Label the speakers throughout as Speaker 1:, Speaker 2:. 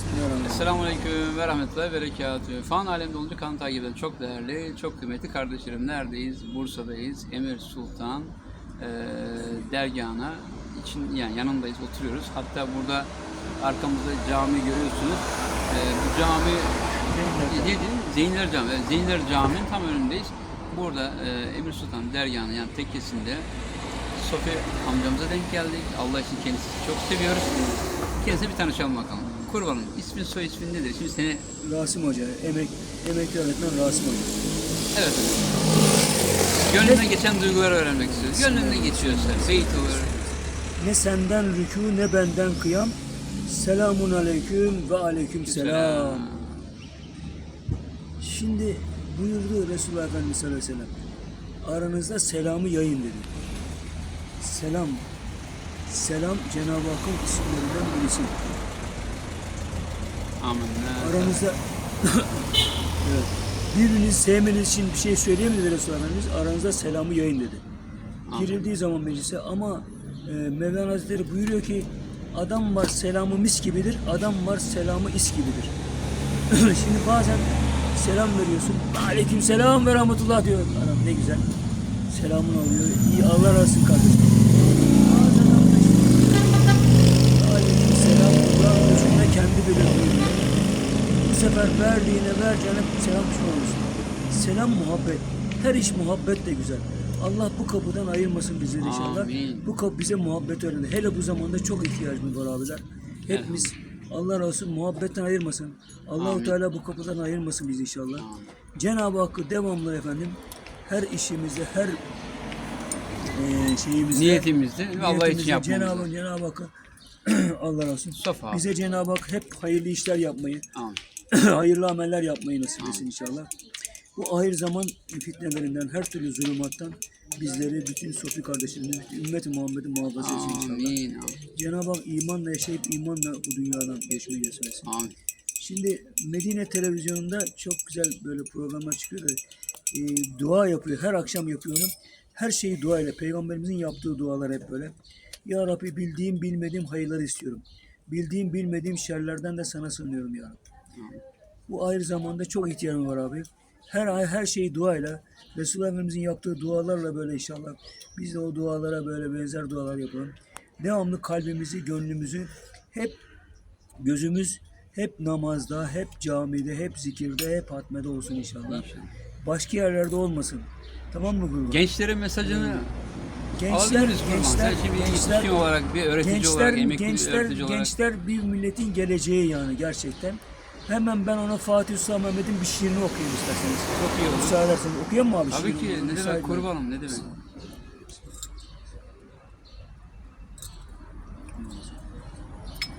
Speaker 1: Bismillahirrahmanirrahim.
Speaker 2: Esselamu Aleyküm ve Rahmetullahi ve Berekatühü. Fan alemde olunca kan takip eden çok değerli, çok kıymetli kardeşlerim. Neredeyiz? Bursa'dayız. Emir Sultan eee dergahına için yani yanındayız, oturuyoruz. Hatta burada arkamızda cami görüyorsunuz. Eee, bu cami neydi? Zeynler Cami. Evet, Zeynler Camii'nin tam önündeyiz. Burada eee, Emir Sultan dergahının yani tekkesinde Sofi amcamıza denk geldik. Allah için kendisini çok seviyoruz. Kendisiyle bir tanışalım bakalım. Kurbanım, ismin soy ismin nedir? Şimdi seni...
Speaker 1: Rasim Hoca, emek, emekli öğretmen Rasim Hoca.
Speaker 2: Evet. Gönlünden geçen duyguları öğrenmek istiyoruz. Gönlünden geçiyorsa, beyt olur.
Speaker 1: Ne senden rükû ne benden kıyam. Selamun aleyküm ve aleyküm selam. Şimdi buyurdu Resulullah Efendimiz sallallahu aleyhi ve sellem. Aranızda selamı yayın dedi. Selam. Selam Cenab-ı Hakk'ın isimlerinden birisi.
Speaker 2: Amin.
Speaker 1: Aranızda evet. birbirinizi sevmeniz için bir şey söyleyeyim dedi Resulullah Efendimiz? Aranızda selamı yayın dedi. Girildiği zaman meclise ama e, Mevlana Hazretleri buyuruyor ki adam var selamı mis gibidir, adam var selamı is gibidir. Şimdi bazen selam veriyorsun. Aleyküm selam ve rahmetullah diyor. Adam ne güzel. Selamını alıyor. İyi Allah razı olsun kardeşim. Bazen anlaşılmıyor. Aleyküm selam. Allah özünde kendi. Bu sefer verdiğine ver canım selam pişman olursun. Selam muhabbet. Her iş muhabbet de güzel. Allah bu kapıdan ayırmasın bizleri inşallah.
Speaker 2: Amin.
Speaker 1: Bu kapı bize muhabbet öğrendi. Hele bu zamanda çok ihtiyacımız var abiler. Hepimiz Allah razı olsun muhabbetten ayırmasın. Allahu. Teala bu kapıdan ayırmasın bizi inşallah.
Speaker 2: Amin.
Speaker 1: Cenab-ı Hakk'ı devamlı efendim her işimizde, her eee şeyimizde
Speaker 2: Niyetimizde ve Allah için
Speaker 1: niyetimizde
Speaker 2: yapmamız
Speaker 1: Cenab-ı
Speaker 2: lazım.
Speaker 1: Cenab-ı Hakk'ı Allah razı olsun.
Speaker 2: Safa.
Speaker 1: Bize Cenab-ı Hak hep hayırlı işler yapmayı,
Speaker 2: Amin.
Speaker 1: hayırlı ameller yapmayı nasip etsin inşallah. Bu ahir zaman fitnelerinden, her türlü zulümattan bizleri, bütün Sofi kardeşlerimizi, ümmeti Muhammed'i muhafaza etsin inşallah. Cenab-ı Hak imanla yaşayıp imanla bu dünyadan geçmeyi nasip etsin.
Speaker 2: Amin.
Speaker 1: Şimdi Medine televizyonunda çok güzel böyle programlar çıkıyor da e, dua yapıyor. Her akşam yapıyor onu. Her şeyi dua ile. Peygamberimizin yaptığı dualar hep böyle. Ya Rabbi bildiğim bilmediğim hayırları istiyorum. Bildiğim bilmediğim şerlerden de sana sığınıyorum ya Rabbi. Bu ayrı zamanda çok ihtiyacım var abi. Her ay her şeyi duayla, Resulullah Efendimizin yaptığı dualarla böyle inşallah biz de o dualara böyle benzer dualar yapalım. Devamlı kalbimizi, gönlümüzü hep gözümüz hep namazda, hep camide, hep zikirde, hep hatmede olsun inşallah. Başka yerlerde olmasın. Tamam mı kurban?
Speaker 2: Gençlerin mesajını
Speaker 1: Gençler,
Speaker 2: alabiliriz kurban.
Speaker 1: gençler,
Speaker 2: Sen şimdi
Speaker 1: gençler,
Speaker 2: olarak, bir öğretici
Speaker 1: gençler,
Speaker 2: olarak, emekli
Speaker 1: gençler,
Speaker 2: öğretici olarak.
Speaker 1: gençler bir milletin geleceği yani gerçekten. Hemen ben ona Fatih Sultan Mehmet'in bir şiirini okuyayım isterseniz.
Speaker 2: Çok iyi olur.
Speaker 1: Müsaade ederseniz okuyayım mı abi
Speaker 2: Tabii
Speaker 1: şiirini?
Speaker 2: ki. Ne
Speaker 1: Müsaade
Speaker 2: demek kurbanım ne demek?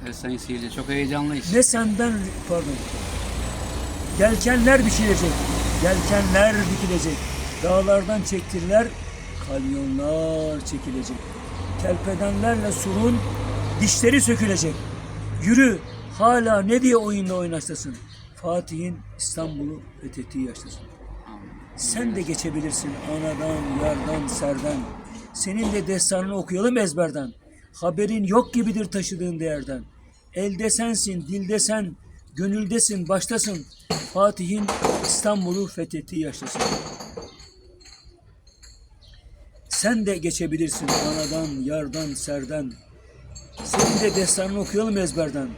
Speaker 2: Evet sayın seyirci çok heyecanlıyız.
Speaker 1: Ne senden pardon. Gelkenler biçilecek. Gelkenler dikilecek. Dağlardan çektiriler. Kalyonlar çekilecek. Kelpedenlerle surun dişleri sökülecek. Yürü hala ne diye oyunda oynaştasın. Fatih'in İstanbul'u fethettiği yaştasın. Sen de geçebilirsin anadan, yardan, serden. Senin de destanını okuyalım ezberden. Haberin yok gibidir taşıdığın değerden. Elde sensin, dilde sen, gönüldesin, baştasın. Fatih'in İstanbul'u fethettiği yaştasın. Sen de geçebilirsin anadan, yardan, serden. Senin de destanını okuyalım ezberden.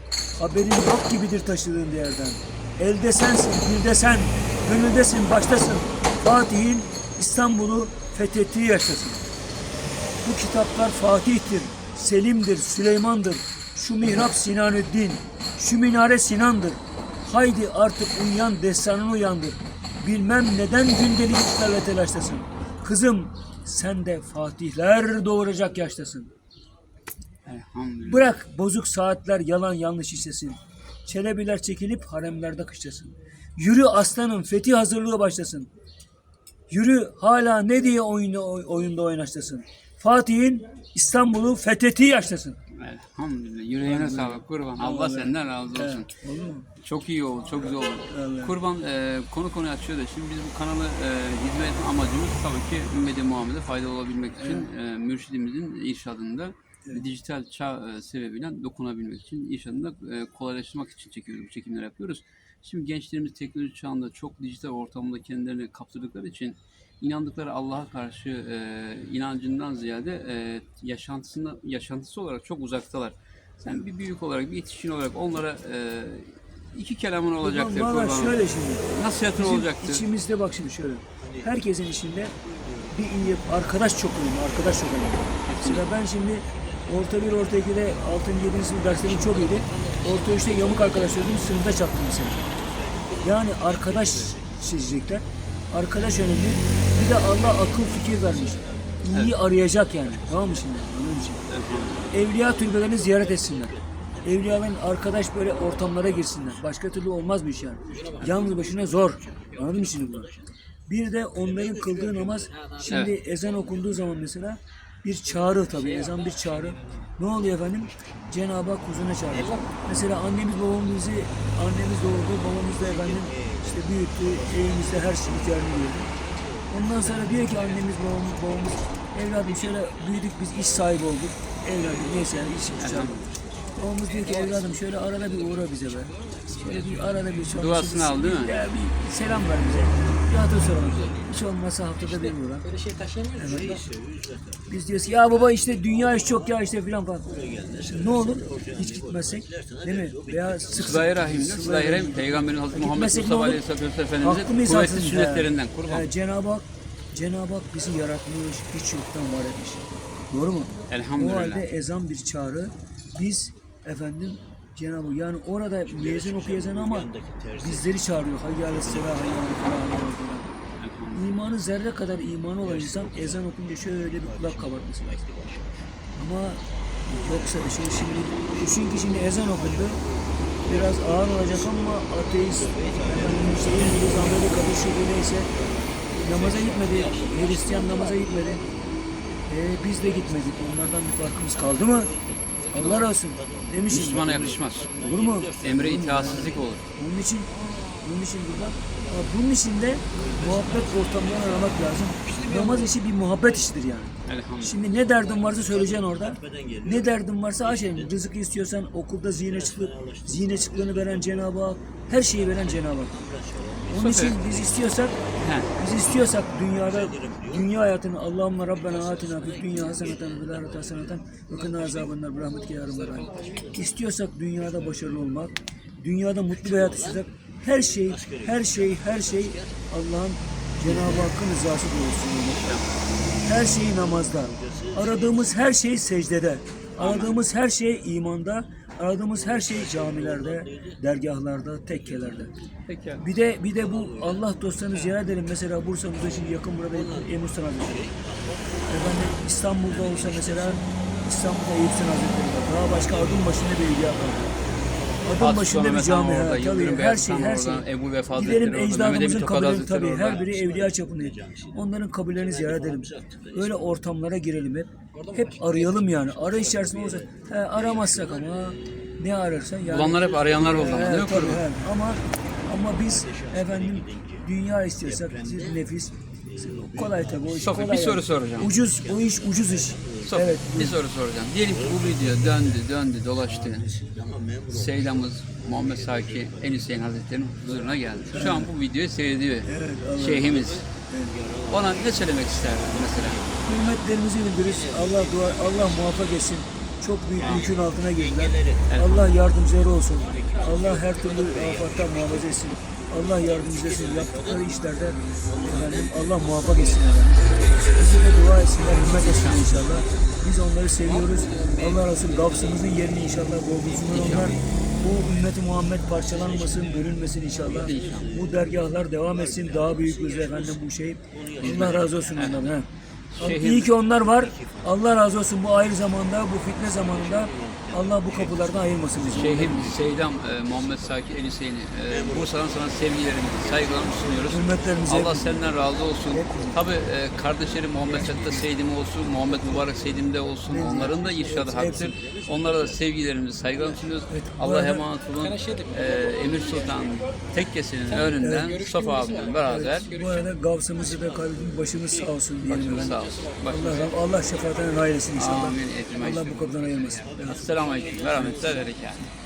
Speaker 1: Haberin yok gibidir taşıdığın değerden. Elde sensin, dilde sen, gönüldesin, baştasın. Fatih'in İstanbul'u fethettiği yaştasın. Bu kitaplar Fatih'tir, Selim'dir, Süleyman'dır. Şu mihrap Sinanüddin, şu minare Sinan'dır. Haydi artık uyan destanını uyandır. Bilmem neden gündelik işlerle telaştasın. Kızım sen de fatihler doğuracak yaştasın. Bırak bozuk saatler yalan yanlış işlesin. Çelebiler çekilip haremlerde kışlasın. Yürü aslanım fethi hazırlığı başlasın. Yürü hala ne diye oyunda, oy- oyunda oynaştasın. Fatih'in İstanbul'u fethettiği yaştasın.
Speaker 2: Elhamdülillah. Yüreğine sağlık kurban. Allah senden razı olsun.
Speaker 1: Evet, olur mu?
Speaker 2: Çok iyi oldu, çok güzel oldu.
Speaker 1: Allah.
Speaker 2: Kurban e, konu konuyu açıyor da şimdi biz bu kanalı e, hizmet amacımız tabii ki ümmeti Muhammed'e faydalı olabilmek için e, mürşidimizin irşadında dijital çağ e, sebebiyle dokunabilmek için, inşallah e, kolaylaştırmak için çekiyoruz, bu çekimler yapıyoruz. Şimdi gençlerimiz teknoloji çağında çok dijital ortamda kendilerini kaptırdıkları için inandıkları Allah'a karşı e, inancından ziyade e, yaşantısına, yaşantısı olarak çok uzaktalar. Sen bir büyük olarak, bir yetişkin olarak onlara e, iki kelamın olacaktır.
Speaker 1: Valla şöyle şimdi.
Speaker 2: Nasihatın
Speaker 1: Bizim
Speaker 2: olacaktır.
Speaker 1: içimizde bak şimdi şöyle. Herkesin içinde bir iyi arkadaş çok önemli. Arkadaş çok önemli. Mesela ben şimdi orta bir, orta ikide, altın, yedinci sınıf derslerim çok iyiydi. Orta üçte yamuk arkadaşlarım sınıfta çaktım mesela. Yani arkadaş seçecekler. Arkadaş önemli. Bir de Allah akıl fikir vermiş. İyiyi arayacak yani. Tamam mı şimdi? Onun için. Evliya türbelerini ziyaret etsinler. Evliyaların arkadaş böyle ortamlara girsinler. Başka türlü olmaz bu iş yani. Yalnız başına zor. Anladın mı şimdi bunu? Bir de onların kıldığı namaz şimdi ezan okunduğu zaman mesela bir çağrı tabii ezan bir çağrı. Ne oluyor efendim? Cenab-ı Hak huzuruna çağırıyor. Mesela annemiz babamız bizi annemiz doğurdu, babamız da efendim işte büyüttü, evimizde her şey ihtiyacını gördü. Ondan sonra diyor ki annemiz babamız babamız evladım şöyle büyüdük biz iş sahibi olduk. Evladım neyse yani iş güç aldık. Babamız diyor ki evladım şöyle arada bir uğra bize be. Şöyle bir arada bir sonra
Speaker 2: Duasını al, değil mi?
Speaker 1: Ya bir selam ver bize. Bir hatır soralım. Hiç olmazsa haftada bir uğra. Evet. Biz diyoruz ki ya baba işte dünya iş çok ya işte filan falan. Şimdi ne olur? Hiç gitmezsek değil mi? Veya sık sık.
Speaker 2: Sıla-i Rahim'dir.
Speaker 1: Sıla-i
Speaker 2: Rahim. Peygamberin Hazreti Muhammed
Speaker 1: Gitmesek ne
Speaker 2: Mustafa
Speaker 1: olur?
Speaker 2: Aleyhisselatü Vesselam Efendimiz'in kuvvetli sünnetlerinden. Kurban.
Speaker 1: He, Cenab-ı Hak Cenab-ı Hak bizi yaratmış, hiç yoktan var etmiş. Doğru mu?
Speaker 2: Elhamdülillah.
Speaker 1: O halde ezan bir çağrı. Biz efendim Cenab-ı yani orada mezun ezan ama bizleri çağırıyor. Felâ, hayyâle felâ. İmanı zerre kadar imanı olan insan ezan okunca şöyle bir kulak kabartması lazım. Ama yoksa şey şimdi düşün ki şimdi ezan okundu. Biraz ağır olacak ama ateist, efendim işte İngiliz, Amerika'da şu bu neyse namaza gitmedi. Hristiyan namaza gitmedi. E, biz de gitmedik. Onlardan bir farkımız kaldı mı? Allah olsun. Demişim.
Speaker 2: Müslümana yakışmaz.
Speaker 1: Olur mu?
Speaker 2: Emre itaatsizlik olur.
Speaker 1: Bunun için bunun için burada bunun için de muhabbet ortamlarını aramak lazım. Namaz işi bir muhabbet işidir yani. Şimdi ne derdin varsa söyleyeceksin orada. Ne derdin varsa aşerim. Rızık istiyorsan okulda zihne çıkıp zihne çıklığını veren Cenab-ı Hak. Her şeyi veren Cenab-ı Hak. Onun için biz istiyorsak biz istiyorsak dünyada dünya hayatını Allahümme Rabbena atina fid dünya haseneten ve lahirete haseneten ve kına azabınlar rahmetke yarım rahim. İstiyorsak dünyada başarılı olmak, dünyada mutlu bir hayat istiyorsak her şey, her şey, her şey Allah'ın Cenab-ı Hakk'ın rızası doğrultusunda. Her şey namazda. Aradığımız her şey secdede. Aradığımız her şey imanda. Aradığımız her şey camilerde, dergahlarda, tekkelerde.
Speaker 2: Peki.
Speaker 1: Bir de bir de bu Allah dostlarını ziyaret edelim. Mesela Bursa'mızda şimdi yakın burada Emir Sultan Hazretleri. Efendim İstanbul'da olsa mesela İstanbul'da Eyüp Sultan Hazretleri var. Daha başka adım başında bir ilgi var. Adım başında bir cami.
Speaker 2: Orada,
Speaker 1: tabii her şey her şey.
Speaker 2: Ebu Vefa
Speaker 1: Gidelim ecdadımızın
Speaker 2: Emin Tokat
Speaker 1: kabirleri
Speaker 2: Hazretleri
Speaker 1: tabii her biri evliya çapında. Onların kabirlerini ziyaret edelim. Öyle ortamlara girelim hep. Hep arayalım yani. Arayış içerisinde olsa he, aramazsak ama ne ararsan yani.
Speaker 2: Bulanlar hep arayanlar oldu ama değil mi
Speaker 1: tabii, he. Ama ama biz efendim dünya istiyorsak bir nefis kolay tabii o iş
Speaker 2: Sofi,
Speaker 1: kolay.
Speaker 2: bir soru soracağım.
Speaker 1: Ucuz o iş ucuz iş.
Speaker 2: Sofi,
Speaker 1: evet.
Speaker 2: bir soru soracağım. Diyelim ki bu video döndü, döndü, dolaştı. Seydamız Muhammed Saki En Hüseyin Hazretleri'nin huzuruna geldi. Şu an bu videoyu seyrediyor şeyhimiz. Ona ne söylemek isterdin mesela?
Speaker 1: Hürmetlerimizi bildiririz. Allah dua, Allah muvaffak etsin. Çok büyük yükün altına girdiler. Allah yardımcıları olsun. Allah her türlü afattan muhafaza etsin. Allah yardımcısı etsin. Yaptıkları işlerde efendim Allah muvaffak etsin. De dua etsinler, hürmet etsinler inşallah. Biz onları seviyoruz. Allah Resulü gafsımızın yerini inşallah doldursunlar onlar. Bu ümmeti Muhammed parçalanmasın, bölünmesin inşallah. Bu dergahlar devam etsin. Daha büyük bir efendim bu şey. Allah razı olsun onlardan. İyi ki onlar var. Allah razı olsun bu ayrı zamanda, bu fitne zamanında Allah bu kapılardan ayırmasın bizi.
Speaker 2: Şeyhim Seydam e, Muhammed Saki El Hüseyin'i e, Bursa'dan sana sevgilerimizi, saygılarımızı sunuyoruz.
Speaker 1: Hürmetlerimizi
Speaker 2: Allah senden razı olsun. Tabi e, kardeşlerim Muhammed Fettah Seydim olsun, Muhammed Mübarek Seydim de olsun. Onların da irşadı haktır. Onlara da sevgilerimizi, saygılarımızı sunuyoruz. Allah emanet olun. E, Emir Sultan tekkesinin önünden Mustafa abimle beraber
Speaker 1: Bu arada gavsımızı da kalbimiz başımız sağ olsun diyelim
Speaker 2: başımız sağ olsun. Başımız
Speaker 1: Allah, Allah şefaatine nail etsin inşallah.
Speaker 2: Amin.
Speaker 1: Allah bu kapıdan ayırmasın.
Speaker 2: Esselamu Aleyküm ve Rahmetullahi ve Berekatuhu.